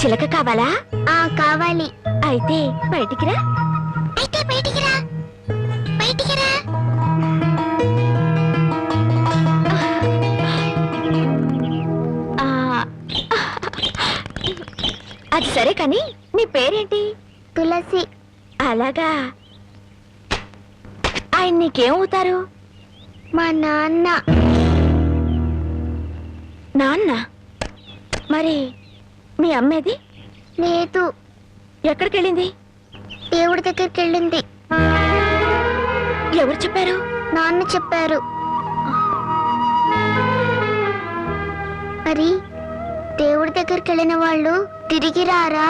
చిలక కావాలా? ఆ కావాలి. అయితే బయటికి రా. అయితే బయటికి రా. బయటికి రా. ఆ, అది సరే కానీ నీ పేరేంటి? తులసి. అలాగా. ఆయన నీకేమవుతారు మా నాన్న. నాన్న? మరి మీ అమ్మేది? లేదు. ఎక్కడికి వెళ్ళింది దేవుడి దగ్గరికి వెళ్ళింది ఎవరు చెప్పారు? నాన్న చెప్పారు. మరి దేవుడి దగ్గరికి వెళ్ళిన వాళ్ళు తిరిగి రారా?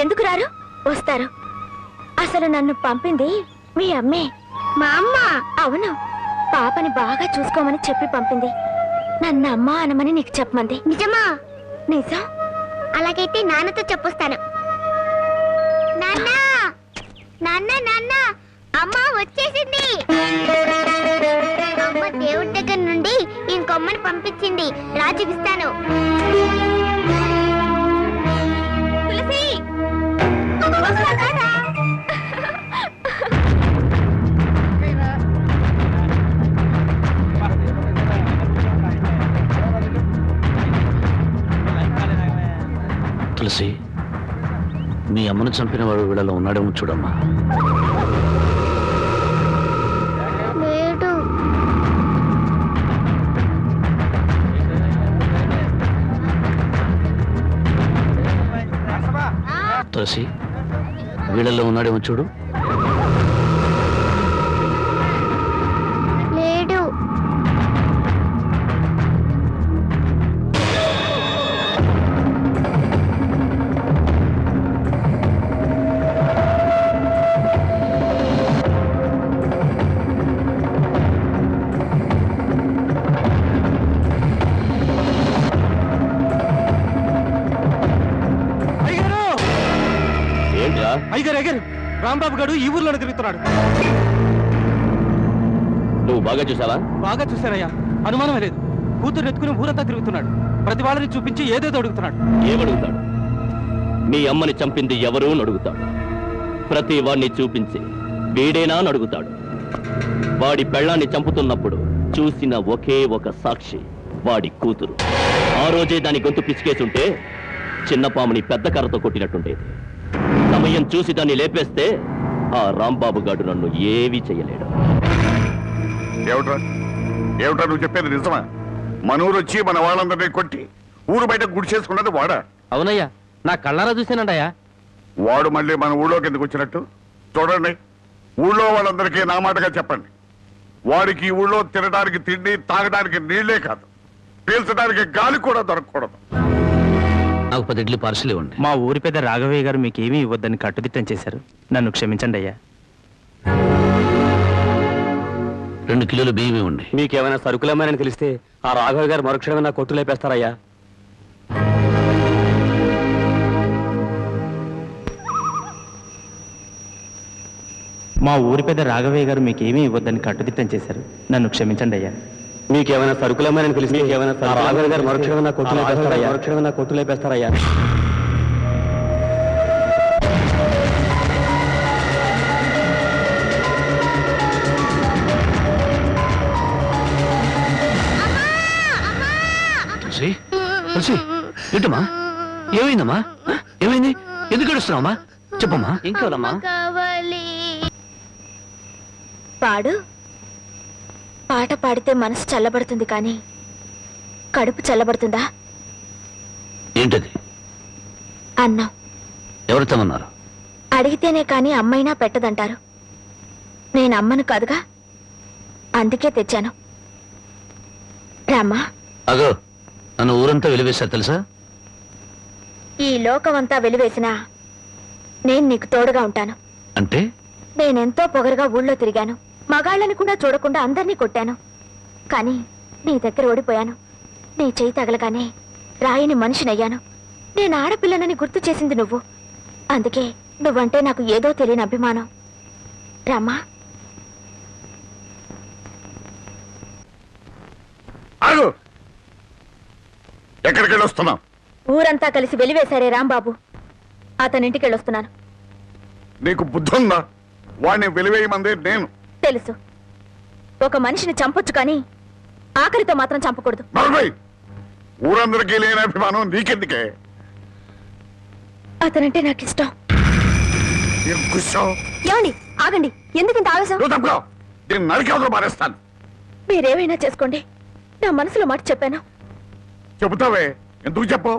ఎందుకు రారు? వస్తారు. అసలు నన్ను పంపింది మీ అమ్మే. మా అమ్మ? అవును. పాపని బాగా చూసుకోమని చెప్పి పంపింది. నన్ను అమ్మ అనమని నీకు చెప్పమంది. నిజమా? నిజం. అలాగైతే నాన్నతో చెప్పొస్తాను. నాన్న! నాన్న నాన్న! అమ్మ వచ్చేసింది! అమ్మ దేవుడి దగ్గర నుండి ఇంకొమ్మని పంపించింది. రా చూపిస్తాను తులసి? తులసి మీ అమ్మను చంపిన వాడు వీళ్ళలో ఉన్నాడేమో చూడమ్మా. తులసి వీళ్ళలో ఉన్నాడేమో చూడు. ఏంట్రా అయ్యారు అయ్యారు రాంబాబు గారు ఈ ఊర్లోనే తిరుగుతున్నాడు. నువ్వు బాగా చూసావా? బాగా చూశారయ్యా అనుమానమే లేదు. కూతురు ఎత్తుకుని ఊరంతా తిరుగుతున్నాడు. ప్రతి వాళ్ళని చూపించి ఏదేదో అడుగుతున్నాడు. ఏమడుగుతాడు? మీ అమ్మని చంపింది ఎవరు అని అడుగుతాడు. ప్రతి వాణ్ణి చూపించి వీడేనా అని అడుగుతాడు. వాడి పెళ్ళాన్ని చంపుతున్నప్పుడు చూసిన ఒకే ఒక సాక్షి వాడి కూతురు. ఆ రోజే దాని గొంతు పిసికేసుంటే చిన్న పాముని పెద్ద కర్రతో కొట్టినట్టుండేది. సమయం చూసి దాన్ని లేపేస్తే ఆ రాంబాబు గాడు నన్ను ఏమీ చెయ్యలేడు ఏమిట్రా? ఏమిట్రా నువ్వు చెప్పేది నిజమా? మన ఊరు వచ్చి మన వాళ్ళందరినీ కొట్టి ఊరు బయట గుడి చేసుకున్నది వాడా? అవునయ్యా నా కళ్ళారా చూసానండయ్యా వాడు మళ్ళీ మన ఊళ్ళోకి ఎందుకు వచ్చినట్టు? చూడండి ఊళ్ళో వాళ్ళందరికీ నా మాటగా చెప్పండి. వాడికి ఈ ఊళ్ళో తినడానికి తిండి తాగడానికి నీళ్ళే కాదు. పీల్చడానికి గాలి కూడా దొరకకూడదు. నాకు పది ఇడ్లీ పార్సల్ ఇవ్వండి. మా ఊరి పెద్ద రాఘవయ్య గారు మీకేమీ ఇవ్వద్దని కట్టుదిట్టం చేశారు. నన్ను క్షమించండి అయ్యా. రెండు కిలోలు బియ్యం ఇవ్వండి. మీకేమైనా సరుకులేమని తెలిస్తే ఆ రాఘవ గారు మరుక్షణమే నా కొట్టు లేపేస్తారయ్యా. మా ఊరి పెద్ద రాఘవయ్య గారు మీకేమీ ఇవ్వద్దని కట్టుదిట్టం చేశారు. నన్ను క్షమించండి అయ్యా. మీకేమైనా సరుకులేమని తెలిస్తే మీకేమైనా రాఘవ గారు మరుక్షణమే నా కొట్టు లేపేస్తారయ్యా. మరుక్షణమే నా కొట్టు లేపేస్తారయ్యా. తులసి తులసి ఏంటమ్మా? ఏమైందమ్మా? ఏమైంది? ఎందుకు ఏడుస్తున్నావమ్మా? చెప్పమ్మా. ఇంకోనమ్మా కావాలి. పాడు. పాట పాడితే మనసు చల్లబడుతుంది కానీ కడుపు చల్లబడుతుందా? ఏంటది? అన్నం. ఎవరు తెమ్మన్నారు? అడిగితేనే కాని అమ్మైనా పెట్టదంటారు. నేను అమ్మను కాదుగా అందుకే తెచ్చాను. రామ్మా. అగో నన్ను ఊరంతా వెలివేశారు తెలుసా? ఈ లోకమంతా వెలివేసినా నేను నీకు తోడుగా ఉంటాను. అంటే? నేనెంతో పొగరుగా ఊళ్ళో తిరిగాను. మగాళ్ళని కూడా చూడకుండా అందరినీ కొట్టాను. కానీ నీ దగ్గర ఓడిపోయాను. నీ చేయి తగలగానే రాయని మనిషినయ్యాను. నేను ఆడపిల్లనని గుర్తు చేసింది నువ్వు. అందుకే నువ్వంటే నాకు ఏదో తెలియని అభిమానం. రమ్మా ఆగు! ఊరంతా కలిసి వెలివేశారే రాంబాబు. అతనింటికెళ్ళొస్తున్నాను. నీకు బుద్ధి ఉందా వాడిని వెలివేయమందే నేను. తెలుసు. ఒక మనిషిని చంపొచ్చు కానీ ఆఖరితో మాత్రం చంపకూడదు. ఊరందరికీ లేని అభిమానం నీకెందుకే? అతనంటే నాకు ఇష్టం ఏమండి ఆగండి. ఎందుకు ఇంత ఆవేశం? మారేస్తాను మీరేమైనా చేసుకోండి. నా మనసులో మాట చెప్పాను. చెబుతావే? ఎందుకు చెప్పు